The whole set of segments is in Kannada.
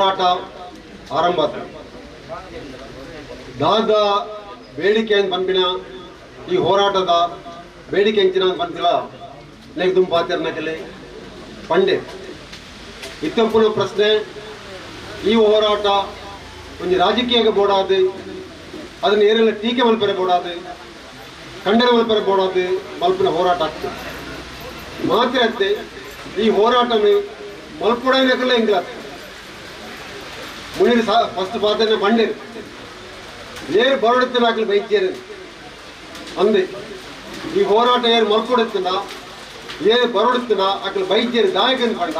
ಹೋರಾಟ ಆರಂಭ ಆಯ್ತು ದಾದ ಬೇಡಿಕೆ ಅಂತ ಬಂದ್ಬಿನ ಈ ಹೋರಾಟದ ಬೇಡಿಕೆ ಹೆಂಚಿನ ಅಂತ ಬಂದಿಲ್ಲ ಲೆಗ್ ಪಾತಿರ್ನಕಲೆ ಪಂಡೆ. ಇತ್ತಪ್ಪನ ಪ್ರಶ್ನೆ, ಈ ಹೋರಾಟ ಒಂದು ರಾಜಕೀಯಕ್ಕೆ ಬೋಡಾದು, ಅದನ್ನ ಏರೆಲ್ಲ ಟೀಕೆ ಮಲ್ಪರೆ ಬೋಡಾದು, ಖಂಡನೆ ಮಲ್ಪರೆ ಬೋಡಾದು ಮಲ್ಪಿನ ಹೋರಾಟ ಆಗ್ತದೆ ಮಾತ್ರ ಅತ್ತೆ ಈ ಹೋರಾಟ ಮಲ್ಪಡ ಹೆಂಗಿಲ್ಲ ಮುನಿರು ಫಸ್ಟ್ ಪಾತನೆ ಬಂಡೆ ಏರು ಬರಡುತ್ತಿನ ಆಕಲು ಬೈತಿಯರು. ಅಂದೆ, ಈ ಹೋರಾಟ ಏರು ಮಲ್ಕೊಡುತ್ತಿನ ಏರು ಬರಡುತ್ತಿನ ಆಕಲು ಬೈತಿಯರು ದಾಯಕನ್ ಕಂಡ,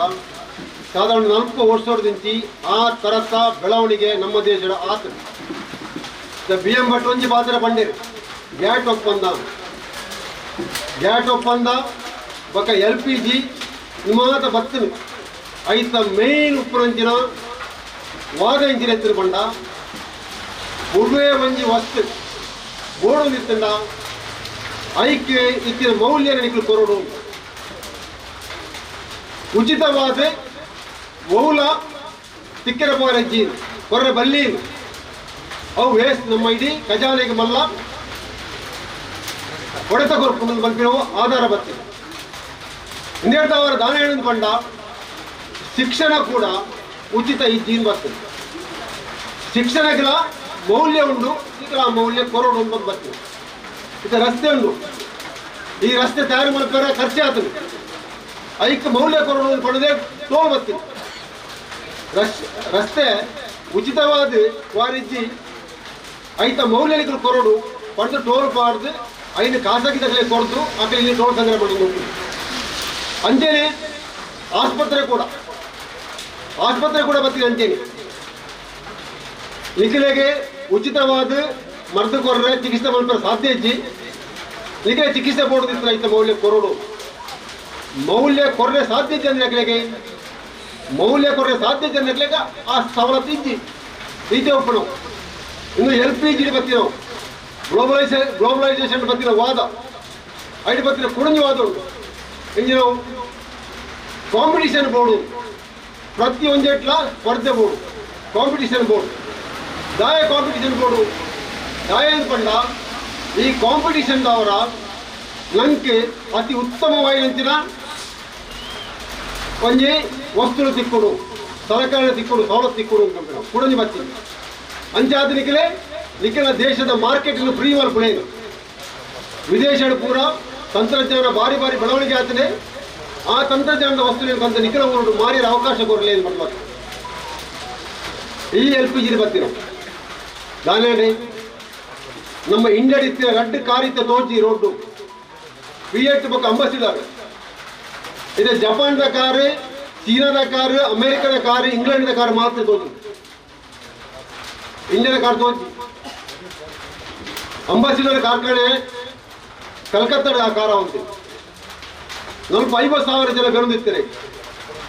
ಸಾಧಾರಣ ನಾಲ್ಕು ವರ್ಷದಿಂಚಿ ಆ ತರಸ ಬೆಳವಣಿಗೆ ನಮ್ಮ ದೇಶದ ಆತ ಬಿ ಎಂ ಭಟ್ ಒಂಜಿ ಪಾತ್ರ ಬಂಡೇರು. ಗ್ಯಾಟ್ ಒಪ್ಪಂದ ಗ್ಯಾಟ್ ಒಪ್ಪಂದ ಬೊಕ ಎಲ್ ಪಿ ಜಿ ನಿಮಾತ ಬತ್ತನು. ಐತ ಮೇನ್ ಉಪ್ಪುರಂಚಿನ ವಾದ ಇಂಚಿನ ಎತ್ತಿನ ಬಂಡ ಉಡುವೆ ಒಂಜಿ ವಸ್ತು ಬೋಡು ನಿತ್ತಂಡ ಐಕ್ಯ ಇತ್ತಿನ ಮೌಲ್ಯ ನಿಖಲು ಕೊರಡು ಉಚಿತವಾದ ಮೌಲ ತಿಕ್ಕಿರ ಪೋರಜ್ಜಿ ಕೊರ್ರೆ ಬಲ್ಲೀನು ಅವು ವೇಸ್ಟ್ ನಮ್ಮ ಇಡೀ ಖಜಾನೆಗೆ ಮಲ್ಲ ಹೊಡೆತ ಕೊರ್ಕೊಂಡು ಬಂದಿರೋ ಆಧಾರ ಬರ್ತದೆ ಇನ್ನೆರಡು ಅವರ ದಾನ ಹೇಳಿದ ಬಂಡ ಶಿಕ್ಷಣ ಕೂಡ ಉಚಿತ ಇದ್ದೀನ್ ಬರ್ತದೆ. ಶಿಕ್ಷಣಗಳ ಮೌಲ್ಯ ಉಂಡು ಆ ಮೌಲ್ಯ ಕೊರೋಡು ಒಂದು ಬರ್ತದೆ. ಇದು ರಸ್ತೆ ಉಂಡು. ಈ ರಸ್ತೆ ತಯಾರು ಮಾಡ್ತಾರೆ ಖರ್ಚೆ ಆಗ್ತದೆ. ಐಕ್ ಮೌಲ್ಯ ಕೊರೋಡು ಕೊಡದೆ ಟೋಲ್ ಬರ್ತದೆ. ರಸ್- ರಸ್ತೆ ಉಚಿತವಾದ ವಾರಿಜ್ಜಿ ಐತ ಮೌಲ್ಯಗಳು ಕೊರೋಡು ಪಡೆದು ಟೋಲ್ ಪಾಡ್ದು, ಐದು ಖಾಸಗಿ ತಗಲೆ ಕೊಡ್ದು ಆಕೆ ಇಲ್ಲಿ ಟೋಲ್ ಸಂಗ್ರಹ ಮಾಡಿ ಅಂಜೇನೆ ಆಸ್ಪತ್ರೆ ಕೂಡ. ಆಸ್ಪತ್ರೆ ಕೂಡ ಬರ್ತೀವಿ ಅಂತೀನಿ ನಿಖಿಲೆಗೆ ಉಚಿತವಾದ ಮರದ ಕೊರ್ರೆ ಚಿಕಿತ್ಸೆ ಮಾಡ್ತಾರೆ ಸಾಧ್ಯ ಇಜ್ಜಿ ಈಗ ಚಿಕಿತ್ಸೆ ಕೊಡೋದಿತ್ತು ರೈತ ಮೌಲ್ಯ ಕೊರೋಡು. ಮೌಲ್ಯ ಕೊರ್ರೆ ಸಾಧ್ಯ ಐತಿ ನಿಖಿಲೆಗೆ. ಮೌಲ್ಯ ಕೊರರೆ ಸಾಧ್ಯತೆ ಅನ್ನಕ್ಲೆಗ ಆ ಸವಲತ್ತು ಇಜ್ಜಿ ಈಚೆ ಒಪ್ಪಣವು ಇನ್ನು ಎಲ್ ಪಿ ಜಿ ಬತ್ತಿನವು ಗ್ಲೋಬಲೈಸೇ, ಗ್ಲೋಬಲೈಸೇಷನ್ ಬತ್ತಿನ ವಾದ. ಐಟಿ ಬತ್ತಿನ ಕುಡಂಜಿ ವಾದ ಉಂಟು. ಇಂಜಿನ ಕಾಂಪಿಟಿಷನ್ ಬೋರ್ಡು ಪ್ರತಿ ಒಂಜೆಟ್ಲ ಸ್ಪರ್ಧೆ ಬೋರ್ಡು ಕಾಂಪಿಟಿಷನ್ ಬೋರ್ಡು. ದಾಯ ಕಾಂಪಿಟಿಷನ್ ಬೋರ್ಡು. ದಾಯ ಪಂಡ ಈ ಕಾಂಪಿಟಿಷನ್ ಅವರ ಲಂಕೆ ಅತಿ ಉತ್ತಮವಾದಂತಿನ ಒಂಜಿ ವಸ್ತುలు ತಿಕ್ಕುಡು ಸಲಕರಣೆ ತಿಕ್ಕುಡು ಸವಲತ್ತು ತಿಕ್ಕುಡು ಅಂತ ನಾವು ಕುಡಂಜಿ ಬತ್ತಿ ಅಂಚಾದ ನಿಖಲೆ ದೇಶದ ಮಾರ್ಕೆಟ್ ಫ್ರೀ ಮಲ್ಪುಳೇನು ವಿದೇಶದ ಪೂರ ತಂತ್ರಜ್ಞಾನ ಬಾರಿ ಬಾರಿ ಬೆಳವಣಿಗೆ ಆಗ್ತದೆ ಆ ತಂತ್ರಜ್ಞಾನದ ವಸ್ತುವಿನ ಅಂತ ನಿಖಿಲ ಊರು ಮಾರಿದ ಅವಕಾಶ ಕೊರಲೇನು ಮಾಡ್ಬೇಕು ಈ ಎಲ್ ಪಿ ಜಿ ಬರ್ತಿರೋ? ದಾನೇಡಿ ನಮ್ಮ ಇಂಡಿಯಾ ಇತ್ತಿನ ರಡ್ಡು ಕಾರಿತ ತೋಚಿ ರೋಡ್ಡು. ಪಿ ಎಟ್ ಬೊಕ್ಕ ಇದೆ ಇದು ಜಪಾನ್ದ ಕಾರು, ಚೀನಾದ ಕಾರು, ಅಮೆರಿಕದ ಕಾರು, ಇಂಗ್ಲೆಂಡ್ದ ಕಾರು ಮಾತ್ರ ತೋಚು ಇಂಡಿಯಾದ ಕಾರ್ ತೋಚಿ ಅಂಬಾಸಿಡರ್ ಕಾರ್ಖಾನೆ ಕಲ್ಕತ್ತಾದ ಆ ಕಾರ ಉಂಟು ನಲ್ಪ ಐವತ್ತು ಸಾವಿರ ಜನ ಬೆಳೆದಿರ್ತಾರೆ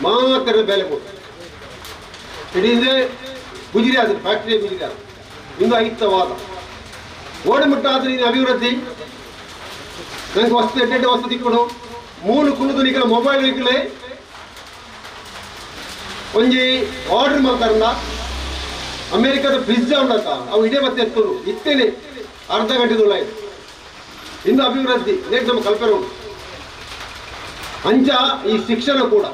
ಮಾತ್ರ ಬೆಲೆ ಕೊಟ್ಟು ಗುಜರಿ ಆದ್ರೆ ಫ್ಯಾಕ್ಟ್ರಿ ಗುಜರಿ ಆದ್ರೆ. ಇಂದು ಐತವಾದ ಓಡಿಮುಟ್ಟ ಆದ್ರೆ ನೀನು ಅಭಿವೃದ್ಧಿ. ನನಗೆ ವಸ್ತು ಎಡ್ಡೆ ವಸ್ತು ತಿಕ್ಕೊಡು ಮೂಲು ಕುಣಿದು ನಿಖಲ ಮೊಬೈಲ್ ಇಕ್ಕಲೆ ಒಂಜಿ ಆರ್ಡರ್ ಮಾಡ್ತಾರಲ್ಲ ಅಮೆರಿಕದ ಪಿಜ್ಜಾ ಉಂಡತ್ತ ಅವು ಇದೇ ಮತ್ತೆ ಎತ್ತರು ಇತ್ತೇನೆ ಅರ್ಧ ಗಂಟೆ ಆಯ್ತು ಇನ್ನು ಅಭಿವೃದ್ಧಿ. ನೇಕ್ ನಮ್ಮ ಕಲ್ಪನೆ ಉಂಟು. ಅಂಚ ಈ ಶಿಕ್ಷಣ ಕೂಡ.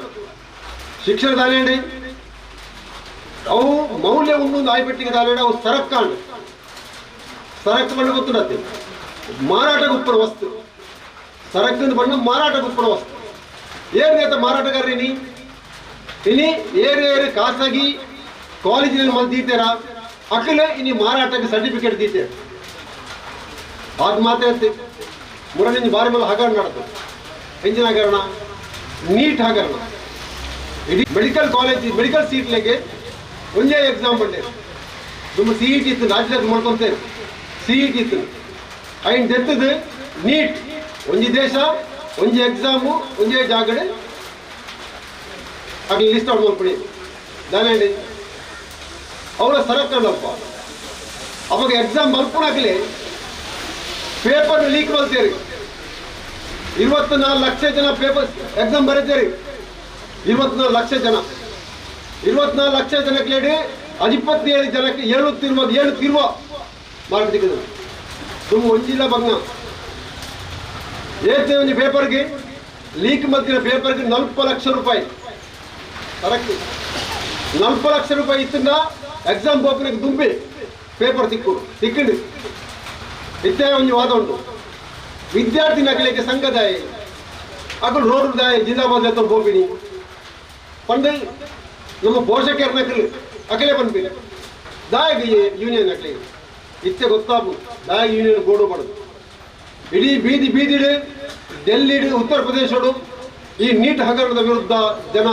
ಶಿಕ್ಷಣ ದಾನೇಡಿ ಅವು ಮೌಲ್ಯ ಉಂಡು ಆಯ್ಪಟ್ಟಿಗೆ ದಾನೇಡಿ ಅವು ಸರಕ್ಕಾಂಡು ಸರಕು ಬಣ್ಣ ಗೊತ್ತುಡತ್ತೆ ಮಾರಾಟ ಗುಪ್ಪನ ವಸ್ತು. ಸರಕಿನ ಬಣ್ಣ ಮಾರಾಟ ಗುಪ್ಪನ ವಸ್ತು. ಏನ್ ಗೊತ್ತ ಮಾರಾಟಗಾರ್ರಿ ನೀ? ಇನಿ ಏರು ಏರು ಖಾಸಗಿ ಕಾಲೇಜಿನಲ್ಲಿ ಮಂದಿ ದೀತೀರ ಅಕ್ಕಲೆ ಇನಿ ಮಾರಾಟಕ್ಕೆ ಸರ್ಟಿಫಿಕೇಟ್ ದೀತೀರ ಮಾತಾಡ್ತಿ ಮೂರನೇ ಬಾರಿ ಮೇಲೆ ಹಗರಣ ನಡೆದು. ಎಂಜಿನ ಹಗರಣ ನೀಟ್ ಹಗರಣ ಇಡೀ ಮೆಡಿಕಲ್ ಕಾಲೇಜ್ ಮೆಡಿಕಲ್ ಸೀಟ್ ಸೀಟ್ಲೆಗೆ ಒಂದೇ ಎಕ್ಸಾಮ್ ಬಂದೆ. ತುಂಬ ಸಿ ಇ ಟಿ ಇತ್ತು, ರಾಜ್ಯ ಮಾಡ್ಕೊಂತೇನೆ ಸಿ ಇ ಟಿ ಇತ್ತು. ಐನ್ ಡೆತ್ ನೀಟ್. ಒಂಜಿ ದೇಶ ಒಂಜಿ ಎಕ್ಸಾಮು ಒಂದೇ ಜಾಗಡೆ. ಅಲ್ಲಿ ಲಿಸ್ಟ್ ಔಟ್ ಮಾಡ್ಬಿಡಿ ದಾನೇಡಿ ಅವರ ಸರಕಲ್ಲಪ್ಪ ಅವಾಗ ಎಕ್ಸಾಮ್ ಬರ್ಕೊಂಡಾಗಲೇ ಪೇಪರ್ ಲೀಕ್ ಮಾಡ್ತೀರಿ ಇವತ್ತು ನಾಲ್ಕು ಲಕ್ಷ ಜನ ಪೇಪರ್ ಎಕ್ಸಾಮ್ ಬರೀತೀರಿ. ಇವತ್ನಾಲ್ಕು ಲಕ್ಷ ಜನ. ಇವತ್ನಾಲ್ಕು ಲಕ್ಷ ಜನಕ್ಕೆ ಹೇಳಿ ಅದು ಇಪ್ಪತ್ತೇಳು ಜನಕ್ಕೆ ಏಳು ತಿರುವ ಮಾರ್ಕೆಟಿಂಗ್ ತುಂಬ ಒಂದಿಲ್ಲ ಭಗ್ನ. ಏತೇ ಒಂದು ಪೇಪರ್ಗೆ ಲೀಕ್ ಮದ್ದಿನ ಪೇಪರ್ಗೆ ನಲ್ಪ ಲಕ್ಷ ರೂಪಾಯಿ. ಕರೆಕ್ಟ್ ನಲ್ಪ ಲಕ್ಷ ರೂಪಾಯಿ ಇತ್ತಿಂದ ಎಕ್ಸಾಮ್ ಬೋಪನಿಗೆ ತುಂಬಿ ಪೇಪರ್ ತಿಕ್ಕು ತಿಕ್ಕಂಡು. ಇತ್ತೇ ಒಂದು ವಾದ ಉಂಟು. ವಿದ್ಯಾರ್ಥಿ ನಗಲಿಕ್ಕೆ ಸಂಘದಾಯ. ಅದು ದಾಯ ಜಿಂದಾಬಾದ್ ಎತ್ತ ಬೋಪಿನಿ ಪಂಡೆ ನಮ್ಮ ಪೋಷಕರ ನಕಲು, ಅಕಲೆ ಬಂದ್ಬಿಲ್ಲ ದಾಯ ಯೂನಿಯನ್ ನಕಲಿ. ಇತ್ತೆ ಗೊತ್ತಾಪು ದಾಯ ಯೂನಿಯನ್ ಗೋಡು ಮಾಡುದು. ಇಡೀ ಬೀದಿ ಬೀದಿಡು ಡೆಲ್ಲಿ ಉತ್ತರ ಪ್ರದೇಶಡು ಈ ನೀಟ್ ಹಗರಣದ ವಿರುದ್ಧ ಜನ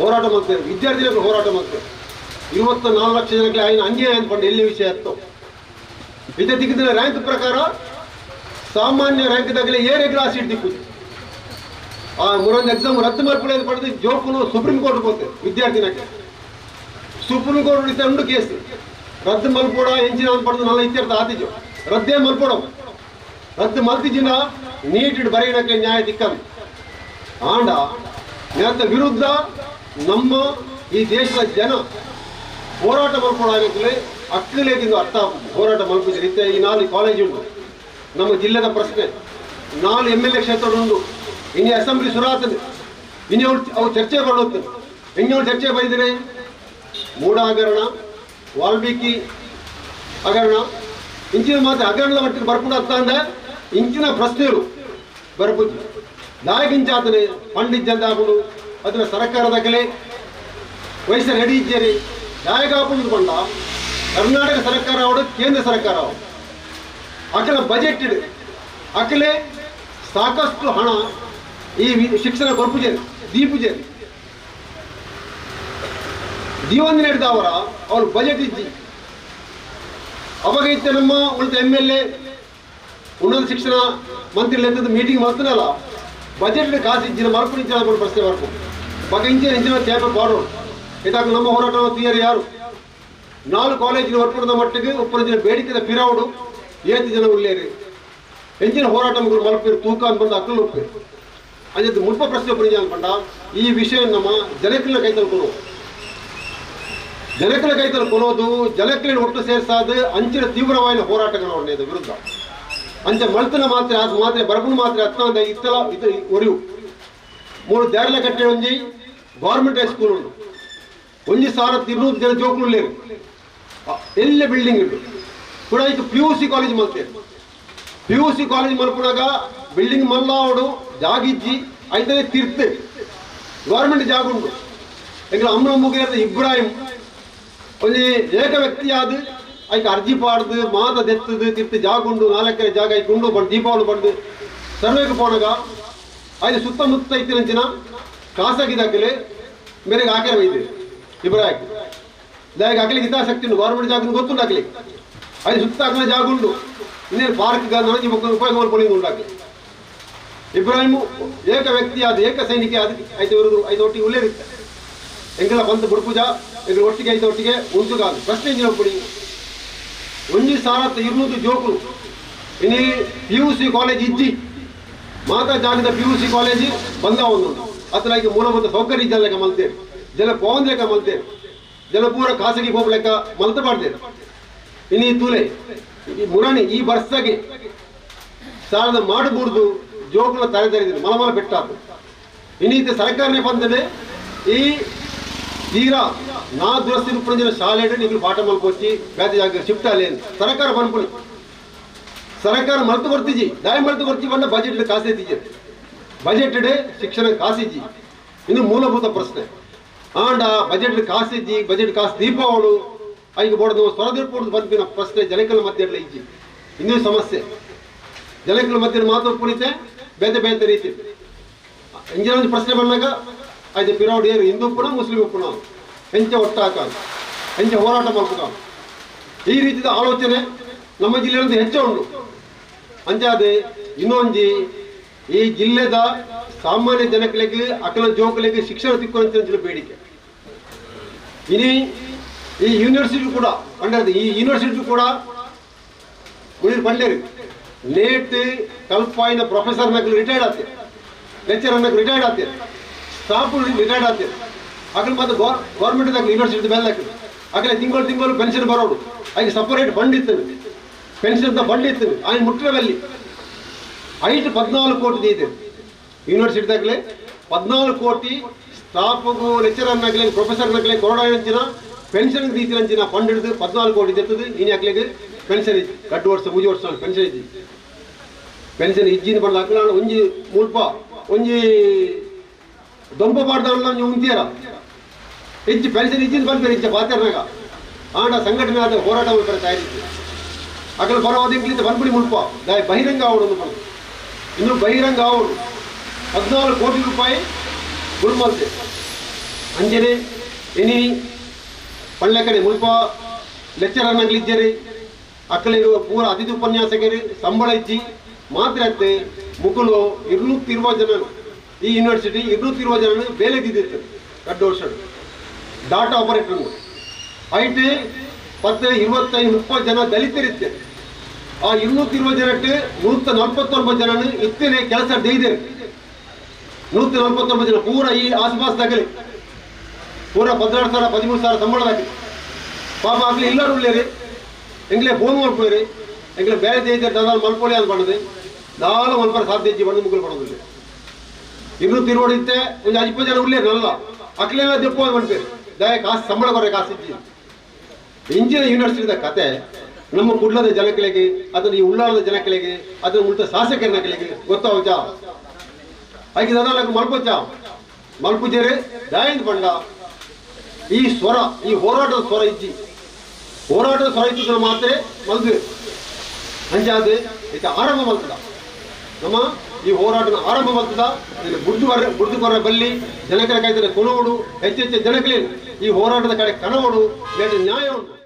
ಹೋರಾಟ ಮಾಡ್ತಾರೆ. ವಿದ್ಯಾರ್ಥಿಗಳು ಹೋರಾಟ ಮಾಡ್ತಾರೆ. ಇವತ್ತು ನಾಲ್ಕು ಲಕ್ಷ ಜನಕ್ಕೆ ಆಯ್ನ ಅನ್ಯಾಯ ಅಂದ್ಕೊಂಡು ಎಲ್ಲಿ ವಿಷಯ ಇತ್ತು ದಿಕ್ಕಿನ ರ್ಯಾಂಕ್ ಪ್ರಕಾರ ಸಾಮಾನ್ಯ ರ್ಯಾಂಕ್ದಾಗಲೇ ಏನೇ ಕ್ಲಾಸ್ ಹಿಡ್ದಿಕ್ಕು ಆ ಮೂರೊಂದು ಎಕ್ಸಾಮ್ ರದ್ದು ಮಾಡ್ಕೊಳ್ಳಿ ಪಡೆದು ಜೋಕುನು ಸುಪ್ರೀಂ ಕೋರ್ಟ್ ಹೋಗ್ತೇವೆ ವಿದ್ಯಾರ್ಥಿನಕ್ಕೆ. ಸುಪ್ರೀಂ ಕೋರ್ಟ್ ಹಿಡಿತ ಉಂಡು ಕೇಸ್. ರದ್ದು ಮಲ್ಪೋಡ ಎಂಜಿನ ಅಂತ ಪಡೆದು ನಲ್ಲ ಇತ್ಯರ್ಥ ಆತಿಜು ರದ್ದೇ ಮಲ್ಪೋಡ ರದ್ದು ಮಲ್ತಿಜಿನ ನೀಟ್ ಇಡ್ ಬರೆಯಣಕ್ಕೆ ನ್ಯಾಯ ದಿಕ್ಕಂ. ಆಂಡ, ನ್ಯಾಯದ ವಿರುದ್ಧ ನಮ್ಮ ಈ ದೇಶದ ಜನ ಹೋರಾಟ ಮಲ್ಪೋಡಾಗಲೇ ಅಕ್ಕಲೇಕಿಂದು ಅರ್ಥ ಆಗುದು. ಹೋರಾಟ ಮಲ್ಪಿಸಿ ರೀತಿಯ ಈ ನಾಲ್ಕು ಕಾಲೇಜ್ ಉಂಟು. ನಮ್ಮ ಜಿಲ್ಲೆದ ಪ್ರಶ್ನೆ. ನಾನು ಎಂ ಎಲ್ ಎ ಕ್ಷೇತ್ರ ಉಂಟು ಇನ್ನು ಅಸೆಂಬ್ಲಿ ಶುರುವಾಗ್ತದೆ ಇನ್ನು ಅವ್ರು ಅವು ಚರ್ಚೆ ಮಾಡುತ್ತೆ ಹೆಂಗೆ ಅವ್ರು ಚರ್ಚೆ ಬೈದರೆ? ಮೂಢ ಹಗರಣ ವಾಲ್ಮೀಕಿ ಹಗರಣ. ಇಂಚಿನ ಮಾತು ಹಗರಣದ ಮಟ್ಟಿಗೆ ಬರ್ಕೊಂಡು ಆಗ್ತಾ ಅಂದ್ರೆ ಇಂಚಿನ ಪ್ರಶ್ನೆಗಳು ಬರ್ಬೋದು ದಾಯಗಿಂಚ ಆತನೆ ಪಂಡಿತ್ ಜಂತ ಹಾಕೊಂಡು ಅದನ್ನ ಸರ್ಕಾರದಾಗಲೇ ವಯಸ್ಸು ರೆಡಿ ಇದ್ದೀರಿ. ನಾಯಕ ಕರ್ನಾಟಕ ಸರ್ಕಾರ ಅವಡು ಕೇಂದ್ರ ಸರ್ಕಾರ ಅವು ಅಕಲ ಬಜೆಟ್ ಇದೆ. ಅಕಲೆ ಸಾಕಷ್ಟು ಹಣ ಈ ಶಿಕ್ಷಣ ಕೊರ್ಪುಜೇರಿ ದೀಪುಜೇರಿ. ಜೀವನ ಅವರ, ಅವ್ರ ಬಜೆಟ್ ಇದ್ದಿ. ಅವಾಗ ಇತ್ತೆ ನಮ್ಮ ಉಳಿದ ಎಂ ಎಲ್ ಎ ಉನ್ನತ ಶಿಕ್ಷಣ ಮಂತ್ರಿ ಮೀಟಿಂಗ್ ಮಾಡ್ತಾನಲ್ಲ ಬಜೆಟ್ ಕಾಸು ಇಜ್ಜಿನ ಮರ್ಪು ಇಜ್ಜಿನ ಕೊಡು ಪ್ರಶ್ನೆ ಮರ್ಪು ಬಗ್ಗೆ ಇಂಚಿನ ಇಂಚಿನ ಪೇಪರ್ ಪಾಡು ಇದಾಗ ನಮ್ಮ ಹೋರಾಟ ತೀಯರು ಯಾರು? ನಾಲ್ಕು ಕಾಲೇಜಿನ ಹೊರಪಡದ ಮಟ್ಟಿಗೆ ಉಪ್ಪನ ಬೇಡಿಕೆದ ಪಿರಾವುಡು. ಏತು ಜನ ಉಳ್ಳೇರಿ ಎಂಜಿನ ಹೋರಾಟ ಮುಗಿದು ಮಲ್ಪಿರು ತೂಕ ಅನ್ಬಂದು ಅಕ್ಕಲು ಉಪ್ಪು ಅದೇ ಮುಲ್ಪ ಪ್ರಶ್ನೆ ಪುಣಿಜ ಅನ್ಕೊಂಡ ಈ ವಿಷಯ ನಮ್ಮ ಜನಕ್ಕಿನ ಕೈ ತಲ್ಕೊನು ಜನಕ್ಕಿನ ಕೈ ತಲ್ಕೊನೋದು ಜನಕ್ಕಿನ ಒಟ್ಟು ಸೇರಿಸಾದ ಅಂಚಿನ ತೀವ್ರವಾದ ಹೋರಾಟಗಳು ಇದು ವಿರುದ್ಧ. ಅಂಚೆ ಮಲ್ತನ ಮಾತ್ರ ಅದು ಮಾತ್ರ, ಬರಪುನ ಮಾತ್ರ ಹತ್ತ ಇತ್ತಲ ಇದು ಒರಿವು. ಮೂರು ದಾರಿಲ ಕಟ್ಟೆ ಒಂಜಿ ಗೌರ್ಮೆಂಟ್ ಹೈ ಸ್ಕೂಲ್ ಉಂಟು. ಒಂಜಿ ಸಾವಿರದ ಇನ್ನೂರು ಜನ ಜೋಕ್ಲು ಎಲ್ಲ ಬಿಲ್ಡಿಂಗ್ ಉಂಟು ಕೂಡ ಈಗ ಪಿ ಯು ಸಿ ಕಾಲೇಜ್ ಮಲ್ತೇವೆ ಪಿ ಯು ಸಿ ಕಾಲೇಜ್ ಮಲ್ಪುನಾಗ ಬಿಲ್ಡಿಂಗ್ ಮಲ್ಲಾವಡು ಜಾಗಿಜ್ಜಿ ಐದನೇ ತಿರ್ತೆ ಗೌರ್ಮೆಂಟ್ ಜಾಗ ಉಂಟು. ಎಂಗ್ಲ ಅಮ್ಮನ ಮುಗಿಯದ ಇಬ್ರಾಹಿಂ. ಒಂದು ಏಕ ವ್ಯಕ್ತಿ ಆದ ಐಕ ಅರ್ಜಿ ಪಾಡ್ದು, ಮಾತ ದೆತ್ತದು ತಿರ್ತು ಜಾಗ ಉಂಡು ನಾಲ್ಕರೆ ಜಾಗ ಐಕ ಉಂಡು, ಬಂದು ದೀಪಾವಳಿ ಬಂದು ಸರ್ವೇಗೆ ಪೋಣಗ ಐದು ಸುತ್ತಮುತ್ತ ಇತ್ತಿನಂಚಿನ ಖಾಸಗಿ ದಾಖಲೆ ಮೇರೆಗೆ ಹಾಕ್ಯಾರ ಬೈದೆ ಇಬ್ರಾಹಿಂ. ಹಾಕ್ಲಿಕ್ಕೆ ಹಿತಾಸಕ್ತಿ ಗೌರ್ಮೆಂಟ್ ಜಾಗ ಗೊತ್ತುಂಟು ಹಾಕ್ಲಿಕ್ಕೆ ಹಾಕಿನ ಜಾಗ ಉಂಟು. ಇನ್ನೇನು ಪಾರ್ಕ್ ನನಗೆ ಉಪಯೋಗ ಮಾಡ್ಕೊಂಡು ಉಂಟಾಗಿ ಇಬ್ರಾಹಿಮು ಏಕ ವ್ಯಕ್ತಿ ಆದ ಏಕ ಸೈನಿಕ ಆದ ಐದು ಇವರು ಐದು ಒಟ್ಟಿಗೆ ಉಳ್ಳೇರಿತ್ತೆ ಎಂಗಳ ಬಂದು ಬುಡ್ಪುಜ ಎಂಗಳ ಒಟ್ಟಿಗೆ ಐದು ಒಟ್ಟಿಗೆ ಉಂಟು ಕಾದು ಪ್ರಶ್ನೆ ಒಂದು ಒಂಜಿ ಸಾವಿರದ ಇರುನೂರು ಜೋಕುಲು ಇನಿ ಪಿ ಯು ಸಿ ಕಾಲೇಜ್ ಇಜ್ಜಿ. ಮಾತಾ ಜಾಗದ ಪಿ ಯು ಸಿ ಕಾಲೇಜ್ ಬಂದ ಒಂದು ಅದ್ರಾಗಿ ಮೂಲಭೂತ ಸೌಕರ್ಯ ಇದ್ದಲೆಕ್ಕ ಮಲ್ತೇವೆ ಜನ ಪವನ್ ಲೆಕ್ಕ ಮಲ್ತೇವೆ ಜನ ಪೂರ ಖಾಸಗಿ ಹೋಗ್ಲೆಕ್ಕ ಮಲ್ತ ಮಾಡ್ತೇವೆ ಇನಿ ತುಲೆ ಈ ಮುರಣಿ ಈ ಬರ್ಸಗೆ ಸಾಲದ ಮಾಡಬೂರ್ದು ತಲೆ ತರಿದ್ರು, ಮಲಮಲ ಬೆಟ್ಟಾತು ಇನ್ನೀತ ಸರ್ಕಾರನೇ ಬಂದನೆ ಈ ತೀರಾ ನಾ ದುರಸ್ತಿ ಪ್ರಜನ ಶಾಲೆ ನೀವು ಪಾಠ ಮಲ್ಕೊಚ್ಚಿ ಬೇರೆ ಜಾಗ ಶಿಫ್ಟ್ ಅಂತ. ಸರ್ಕಾರ ಬಂದ್ಬಿಡಿ. ಸರ್ಕಾರ ಮಲ್ತು ದಾರಿ ದಾಯ ಮಲ್ತು ಕೊಡ್ತಿ ಬಂದ ಬಜೆಟ್ ಕಾಸೈತಿಜಿ ಬಜೆಟ್ ಶಿಕ್ಷಣ ಕಾಸಿಜ್ಜಿ ಇನ್ನು ಮೂಲಭೂತ ಪ್ರಶ್ನೆ. ಆಂಡ ಬಜೆಟ್ ಕಾಸಿಜ್ಜಿ ಬಜೆಟ್ ಕಾಸು ಐದು ಬೋಡದು ಸ್ವರದಿರ್ಪುಡ್ದು ಬಂದಿನ ಪ್ರಶ್ನೆ ಜಲಕಲ ಮಧ್ಯದಲ್ಲಿ ಇಜ್ಜಿ. ಇನ್ನೂ ಸಮಸ್ಯೆ. ಜಲಕಲ ಮಧ್ಯ ಮಾತು ಕುಳಿತೆ ಬೇತೆ ಬೇತೆ ರೀತಿ. ಇಂಜಿನ ಒಂದು ಪ್ರಶ್ನೆ ಬಂದಾಗ, ಐದು ಪಿರೋಡ್ ಏರು ಹಿಂದೂ ಪುಣ ಮುಸ್ಲಿಂ ಪುಣ. ಹೆಂಚೆ ಒಟ್ಟಾಕ ಹೆಂಚೆ ಹೋರಾಟ ಮಾಡ್ಬೇಕು? ಈ ರೀತಿಯ ಆಲೋಚನೆ ನಮ್ಮ ಜಿಲ್ಲೆಯಲ್ಲಿ ಹೆಚ್ಚು ಉಂಟು. ಅಂಜಾದೆ ಇನ್ನೊಂಜಿ ಈ ಜಿಲ್ಲೆದ ಸಾಮಾನ್ಯ ಜನಗಳಿಗೆ, ಅಕಲ ಜೋಕಲಿಗೆ ಶಿಕ್ಷಣ ತಿಕ್ಕೊಂತ ಬೇಡಿಕೆ. ಇನಿ ಈ ಯೂನಿವರ್ಸಿಟಿ ಕೂಡ ಪಂಡದ ಈ ಯೂನಿವರ್ಸಿಟಿ ಕೂಡ ಉಳಿದು ಬಂಡೇರಿ ನೇಟ್ ಕಲ್ಪಾಯಿನ ಪ್ರೊಫೆಸರ್ ನಗಲು ರಿಟೈರ್ಡ್ ಆತೆ ಲೆಕ್ಚರ್ ನಗಲು ರಿಟೈರ್ಡ್ ಆತೆ ಸ್ಟಾಫ್ ರಿಟೈರ್ಡ್ ಆತೆ ಅಕಲ್ ಮತ್ತೆ ಗೌರ್ಮೆಂಟ್ ಯೂನಿವರ್ಸಿಟಿ ಮೇಲೆ ಹಾಕಿ ಅಕಲೆ ತಿಂಗಳು ತಿಂಗಳು ಪೆನ್ಷನ್ ಬರೋಡು ಅದಕ್ಕೆ ಸಪರೇಟ್ ಫಂಡ್ ಇತ್ತು ಪೆನ್ಷನ್ ಫಂಡ್ ಇತ್ತು ఆయన ಮುಟ್ಟಿರವಲ್ಲಿ ಐದು ಪದ್ನಾಲ್ಕು ಕೋಟಿ ಇದೆ ಯೂನಿವರ್ಸಿಟಿದಾಗಲೇ ಪದ್ನಾಲ್ಕು ಕೋಟಿ ಸ್ಟಾಫ್ಗೂ ಲೆಕ್ಚರರ್ನಾಗಲಿ ಪ್ರೊಫೆಸರ್ನಾಗಲಿ ಕೊರೋನಾ ಅಂಚಿನ ಪೆನ್ಷನ್ ರೀತಿ ಅಂಚಿನ ಫಂಡ್ ಹಿಡಿದು ಪದ್ನಾಲ್ಕು ಕೋಟಿ ತೆತ್ತದು ಇನ್ನು ಹಾಕ್ಲಿಕ್ಕೆ ಪೆನ್ಷನ್ ಇತ್ತು ಗಡ್ಡು ವರ್ಷ ಮೂಜಿ ವರ್ಷ ಪೆನ್ಷನ್ ಇದ್ದು ಪೆನ್ಷನ್ ಇಜ್ಜಿನ ಬಂದು ಹಾಕಲ ಒಂಜಿ ಮುಲ್ಪ ಒಂಜಿ ದೊಂಪ ಪಾಡ್ದಲ್ಲ ನೀವು ಉಂತಿಯರ ಹೆಚ್ಚು ಪೆನ್ಷನ್ ಇಜ್ಜಿನ ಬಂದ್ಬೇರೆ ಇಚ್ಚ ಪಾತ್ಯರ್ನಾಗ ಆಂಡ ಸಂಘಟನೆ ಆದ ಹೋರಾಟ ಮಾಡ್ತಾರೆ ತಯಾರಿಸಿ ಅಕಲ್ ಬರೋದು ಇಂಗ್ಲಿಷ್ ಬಂದ್ಬಿಡಿ ಮುಲ್ಪ ದಾಯ ಬಹಿರಂಗ ಆವಡು ಒಂದು ಬಂದು ಇನ್ನು ಬಹಿರಂಗ ಆವಡು ಹದಿನಾಲ್ಕು ಕೋಟಿ ರೂಪಾಯಿ ಗುಲ್ಮಲ್ತೆ ಅಂಜನೆ ಎನಿ ಒಳ್ಳೆ ಕಡೆ ಮುಲ್ಪ ಲೆಕ್ಚರನ್ನಾಗಲಿದ್ದೀರಿ ಅಕ್ಕಲಿರುವ ಪೂರ ಅತಿಥಿ ಉಪನ್ಯಾಸಕರಿ ಸಂಬಳ ಇಜ್ಜಿ. ಮಾತ್ರ ಮುಗುಲು ಇರ್ನೂತ್ತಿರುವ ಜನರು. ಈ ಯೂನಿವರ್ಸಿಟಿ ಇರ್ನೂತ್ತಿರುವ ಜನರು ಬೇಲೆ ಬಿದ್ದಿರ್ತದೆ ಎರಡು ವರ್ಷ. ಡಾಟಾ ಆಪರೇಟರ್ ಐಟಿ ಪತ್ತೆ ಇವತ್ತೈದು ಮುಪ್ಪತ್ತು ಜನ ದಲಿತರಿತ್ತೆ. ಆ ಇನ್ನೂತ್ತ ಇರುವ ಜನಕ್ಕೆ ನೂತ ನಲ್ವತ್ತೊಂಬತ್ತು ಜನ ಇತ್ತೇನೆ ಕೆಲಸ ದೇಯಿದೆ ನೂತ ನಲ್ವತ್ತೊಂಬತ್ತು ಜನ ಪೂರ ಈ ಆಸ್ಪಾಸ್ ತಗಲಿ ಪೂರ ಪದಿನಾರು ಸಾವಿರ ಪದಿಮೂರು ಸಾವಿರ ಸಂಬಳದಾಗಿ ಪಾಪ ಆಗ್ಲಿ ಇಲ್ಲ ಉಳ್ಳೇರಿ ಎಂಗ್ಲೇ ಫೋನ್ ಮಾಡ್ಕೊಳ್ಳಿರಿ ಎಂಗ್ಲೇ ಬೇರೆ ದೇಶ ನಾನು ಮಲ್ಪೊಳಿ ಅಂತ ಬಣ್ಣದು ದಾಲ ಮಲ್ಪರ ಸಾಧ್ಯ ಬಂದು ಮುಗಿಲು ಮುಗ್ಗಲು ಇನ್ನು ಇನ್ನೂ ತಿರುವಡಿತ್ತೆ ಒಂದು ಇಪ್ಪತ್ತು ಜನ ಉಳ್ಳೇರಿ ನಲ್ಲ ಅಕ್ಲೆಲ್ಲ ದೆಪ್ಪು ಅಂತ ಮಾಡ್ತೀರಿ. ದಯ ಕಾಸು, ಸಂಬಳ ಬರೋ ಕಾಸು ಇಜ್ಜಿ ಇಂಜಿನ ಯೂನಿವರ್ಸಿಟಿದ ಕತೆ, ನಮ್ಮ ಕುಡ್ಲದ ಜನಗಳಿಗೆ ಅದನ್ನು ಈ ಉಳ್ಳಾಳದ ಜನಗಳಿಗೆ ಅದನ್ನು ಉಳಿದ ಶಾಸಕರಿಗೆ ಗೊತ್ತಾವಚ ಹಾಗೆ ಅದಲ್ಲ ಮಲ್ಪಚ್ಚ ಮಲ್ಪುಜೇರೆ ದಯಾಂದ್ ಬಂಡ ಈ ಸ್ವರ, ಈ ಹೋರಾಟದ ಸ್ವರ ಇಜ್ಜಿ. ಹೋರಾಟದ ಸ್ವರ ಇದ್ದ ಮಾತ್ರ ಮಲ್ದು ಅಂಜಾದೆ ಇದು ಆರಂಭ ಮಲ್ತದ ನಮ್ಮ ಈ ಹೋರಾಟದ ಆರಂಭ ಮಲ್ತದ ಇಲ್ಲಿ ಬುಡ್ದು ಬರ ಬುಡ್ದು ಬರ ಬಲ್ಲಿ, ಜನಕರ ಕಾಯ್ದರೆ ಕೊನೋಡು ಹೆಚ್ಚೆಚ್ಚು ಜನಕಲಿ ಈ ಹೋರಾಟದ ಕಡೆ ಕಣವಡು ನ್ಯಾಯ ಉಂಟು